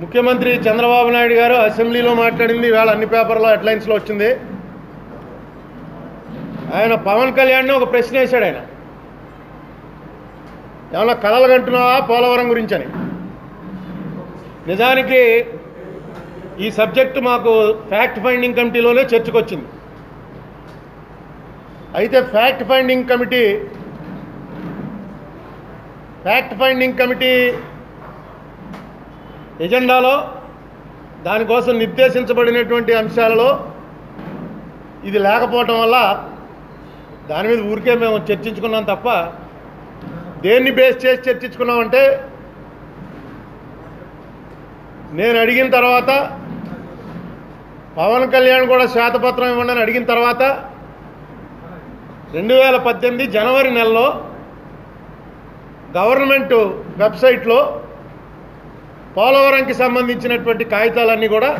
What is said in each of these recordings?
ముఖ్యమంత్రి చంద్రబాబు నాయుడు గారు అసెంబ్లీలో మాట్లాడింది ఇవాళ అన్ని పేపర్లో హెడ్లైన్స్లో వచ్చింది. ఆయన పవన్ కళ్యాణ్ని ఒక ప్రశ్న వేశాడు ఆయన. ఏమన్నా కలలు కంటున్నావా పోలవరం గురించి అని నిజానికి ఈ సబ్జెక్టు మాకు ఫ్యాక్ట్ ఫైండింగ్ కమిటీలోనే చర్చకొచ్చింది. అయితే fact finding committee fact finding committee ఎజెండాలో దానికోసం నిర్దేశించబడినటువంటి అంశాలలో ఇది లేకపోవటం వల్ల దాని మీద ఊరికే మేము చర్చించుకున్నాం తప్ప దేన్ని బేస్ చేసి చర్చించుకున్నామంటే నేను అడిగిన తర్వాత పవన్ కళ్యాణ్ కూడా శ్వేతపత్రం ఇవ్వండి అని అడిగిన తర్వాత రెండు వేల పద్దెనిమిది జనవరి నెలలో గవర్నమెంట్ వెబ్సైట్లో పోలవరంకి సంబంధించినటువంటి కాగితాలన్నీ కూడా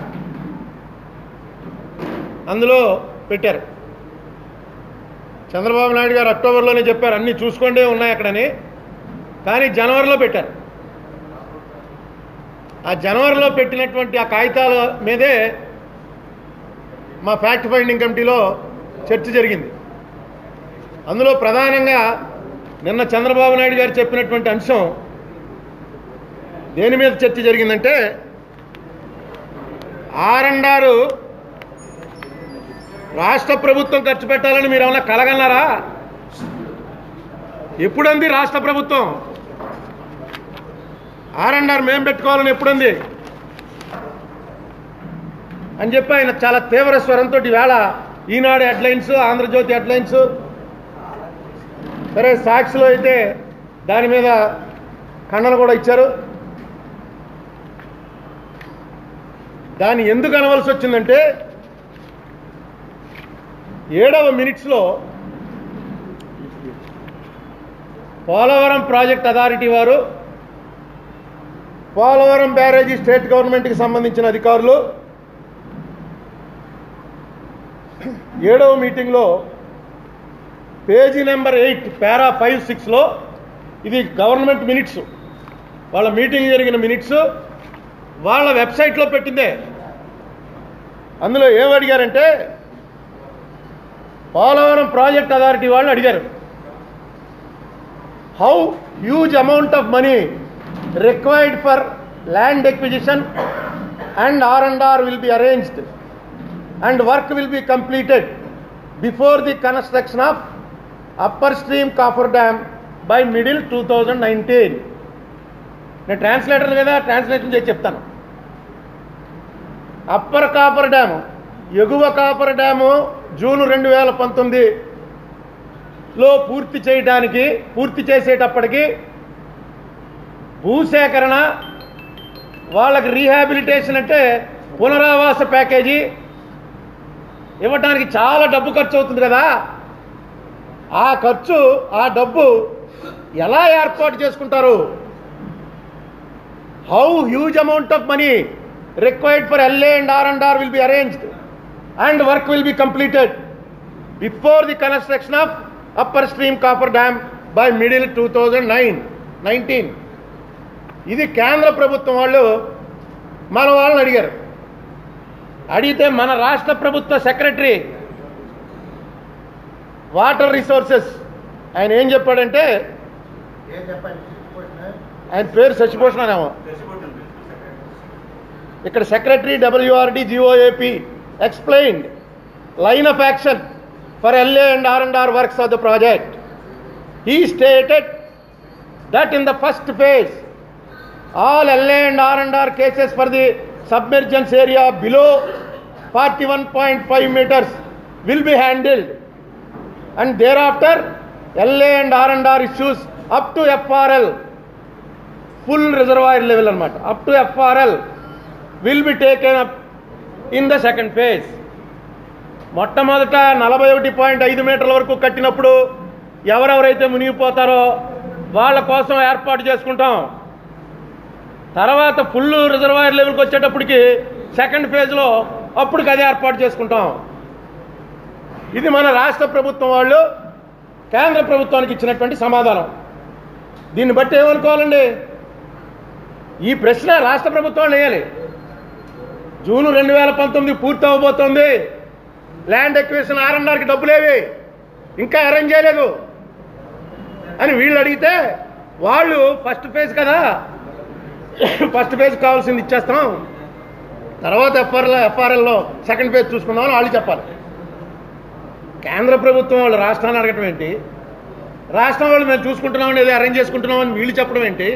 అందులో పెట్టారు. చంద్రబాబు నాయుడు గారు అక్టోబర్లోనే చెప్పారు అన్నీ చూసుకోండే ఉన్నాయి అక్కడని. కానీ జనవరిలో పెట్టారు. ఆ జనవరిలో పెట్టినటువంటి ఆ కాగితాల మీదే మా ఫ్యాక్ట్ ఫైండింగ్ కమిటీలో చర్చ జరిగింది. అందులో ప్రధానంగా నిన్న చంద్రబాబు నాయుడు గారు చెప్పినటువంటి అంశం దేని మీద చర్చ జరిగిందంటే ఆరండారు రాష్ట్ర ప్రభుత్వం ఖర్చు పెట్టాలని మీరు ఏమన్నా కలగన్నారా? ఎప్పుడంది రాష్ట్ర ప్రభుత్వం? ఆర్ఎన్ఆర్ మేం పెట్టుకోవాలని ఎప్పుడుంది? అని చెప్పి ఆయన చాలా తీవ్ర స్వరంతో వేళ ఈనాడు హెడ్లైన్స్ ఆంధ్రజ్యోతి హెడ్లైన్స్ సరే సాక్షిలో అయితే దాని మీద ఖండన కూడా ఇచ్చారు. దాన్ని ఎందుకు అనవలసి వచ్చిందంటే ఏడవ మినిట్స్లో పోలవరం ప్రాజెక్ట్ అథారిటీ వారు పోలవరం బ్యారేజీ స్టేట్ గవర్నమెంట్కి సంబంధించిన అధికారులు ఏడవ మీటింగ్లో page number eight para five సిక్స్లో ఇది గవర్నమెంట్ మినిట్స్. వాళ్ళ మీటింగ్ జరిగిన మినిట్స్. వాళ్ళ వెబ్సైట్లో పెట్టిందే. అందులో ఏం అడిగారంటే పోలవరం ప్రాజెక్ట్ అథారిటీ వాళ్ళు అడిగారు. How huge amount of money required for land acquisition and R and R will be arranged and work will be completed before the construction of upper stream coffer dam by middle two thousand nineteen నేను translator కదా translation చేసి చెప్తాను. Upper coffer dam ఎగువ coffer dam June రెండు వేల పంతొమ్మిదిలో పూర్తి చేయడానికి పూర్తి చేసేటప్పటికి భూసేకరణ వాళ్ళకి రీహాబిలిటేషన్ అంటే పునరావాస ప్యాకేజీ ఇవ్వడానికి చాలా డబ్బు ఖర్చు అవుతుంది కదా. ఆ ఖర్చు ఆ డబ్బు ఎలా ఏర్పాటు చేసుకుంటారు? How huge amount of money required for LA and R and R will be arranged and work will be completed before the construction of upper stream coffer dam by middle two thousand nine nineteen ఇది కేంద్ర ప్రభుత్వం వాళ్ళు మన వాళ్ళని అడిగారు. అడిగితే మన రాష్ట్ర ప్రభుత్వ సెక్రటరీ వాటర్ రిసోర్సెస్. ఆయన ఏం చెప్పాడంటే ఆయన పేరు శశిభూషణేమో ఇక్కడ secretary WRD GOAP explained line of action for LA and R and R works of the project. He stated that in the first phase all LA and R and R cases for the submergence area below 41.5 meters will be handled. And thereafter LA and R and R issues up to FRL full reservoir level అనమాట up to FRL will be taken up in the second phase. మొట్టమొదట నలభై ఒకటి point ఐదు మీటర్ల వరకు కట్టినప్పుడు ఎవరెవరైతే మునిగిపోతారో వాళ్ళ కోసం ఏర్పాటు చేసుకుంటాం. తర్వాత ఫుల్ రిజర్వాయర్ లెవెల్కి వచ్చేటప్పటికి సెకండ్ ఫేజ్లో అప్పటికి అది ఏర్పాటు చేసుకుంటాం. ఇది మన రాష్ట్ర ప్రభుత్వం వాళ్ళు కేంద్ర ప్రభుత్వానికి ఇచ్చినటువంటి సమాధానం. దీన్ని బట్టి ఏమనుకోవాలండి? ఈ ప్రశ్న రాష్ట్ర ప్రభుత్వం వేయాలి. జూను రెండు వేల పంతొమ్మిది పూర్తి అవ్వబోతోంది ల్యాండ్ ఎక్వేషన్ ఆర్ఎన్ఆర్కి డబ్బులేవి. ఇంకా అరేంజ్ చేయలేదు. అని వీళ్ళు అడిగితే వాళ్ళు ఫస్ట్ ఫేజ్ కదా. ఫస్ట్ ఫేజ్ కావాల్సింది ఇచ్చేస్తాం. తర్వాత ఎఫ్ఆర్ఎల్ ఎఫ్ఆర్ఎల్లో సెకండ్ ఫేజ్ చూసుకుందామని వాళ్ళు చెప్పాలి. కేంద్ర ప్రభుత్వం వాళ్ళు రాష్ట్రాన్ని అడగటం ఏంటి? రాష్ట్రం వాళ్ళు మేము చూసుకుంటున్నామని ఏదో అరేంజ్ చేసుకుంటున్నామని వీళ్ళు చెప్పడం ఏంటి?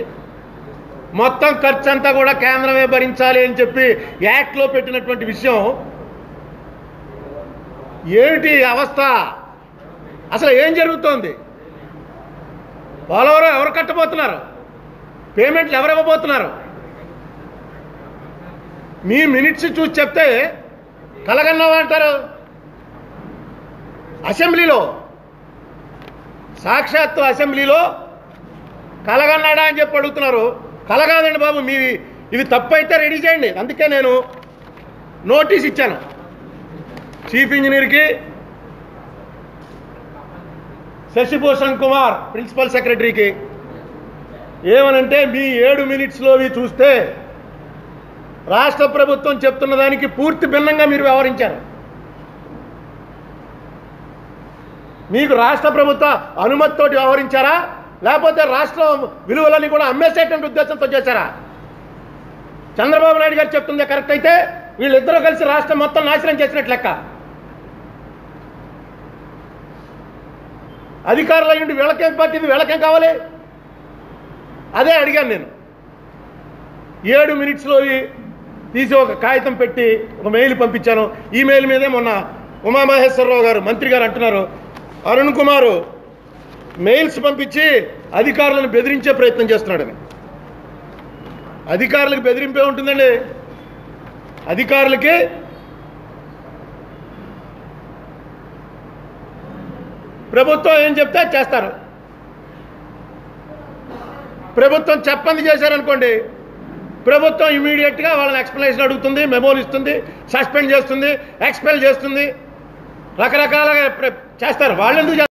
మొత్తం ఖర్చు అంతా కూడా కేంద్రమే భరించాలి అని చెప్పి యాక్ట్లో పెట్టినటువంటి విషయం ఏమిటి అవస్థ? అసలు ఏం జరుగుతోంది? పోలవరం ఎవరు కట్టబోతున్నారు? పేమెంట్లు ఎవరు ఇవ్వబోతున్నారు? మీ మినిట్స్ చూసి చెప్తే కలగన్నావా అంటారు. అసెంబ్లీలో సాక్షాత్తు అసెంబ్లీలో కలగన్నాడా అని చెప్పి అడుగుతున్నారు. కలగాదండి బాబు మీ ఇవి తప్పైతే రెడీ చేయండి. అందుకే నేను నోటీస్ ఇచ్చాను. చీఫ్ ఇంజనీర్కి శశిభూషణ్ కుమార్ ప్రిన్సిపల్ సెక్రటరీకి. ఏమనంటే మీ ఏడు మినిట్స్లోవి చూస్తే రాష్ట్ర ప్రభుత్వం చెప్తున్న దానికి పూర్తి భిన్నంగా మీరు వ్యవహరించారు. మీకు రాష్ట్ర ప్రభుత్వ అనుమతితోటి వ్యవహరించారా? లేకపోతే రాష్ట్ర విలువలని కూడా అమ్మేసేటువంటి ఉద్దేశంతో చేశారా? చంద్రబాబు నాయుడు గారు చెప్తుంది కరెక్ట్ అయితే వీళ్ళిద్దరూ కలిసి రాష్ట్రం మొత్తం నాశనం చేసినట్లు లెక్క. అధికారులు అయ్యుండి వీళ్ళకేం పట్టింది వీళ్ళకేం కావాలి? అదే అడిగాను నేను. ఏడు మినిట్స్లో తీసి ఒక కాగితం పెట్టి ఒక మెయిల్ పంపించాను. ఈ మెయిల్ మీదే మొన్న ఉమామహేశ్వరరావు గారు మంత్రి గారు అంటున్నారు. అరుణ్ కుమారు మెయిల్స్ పంపించి అధికారులను బెదిరించే ప్రయత్నం చేస్తున్నాడని అధికారులకు బెదిరింపే ఉంటుందండి. అధికారులకి ప్రభుత్వం ఏం చెప్తే చేస్తారు. ప్రభుత్వం చెప్పంది చేశారనుకోండి ప్రభుత్వం ఇమీడియట్గా వాళ్ళని ఎక్స్ప్లెనేషన్ అడుగుతుంది మెమోలు ఇస్తుంది సస్పెండ్ చేస్తుంది ఎక్స్పెల్ చేస్తుంది. రకరకాలుగా చేస్తారు. వాళ్ళు ఎందుకు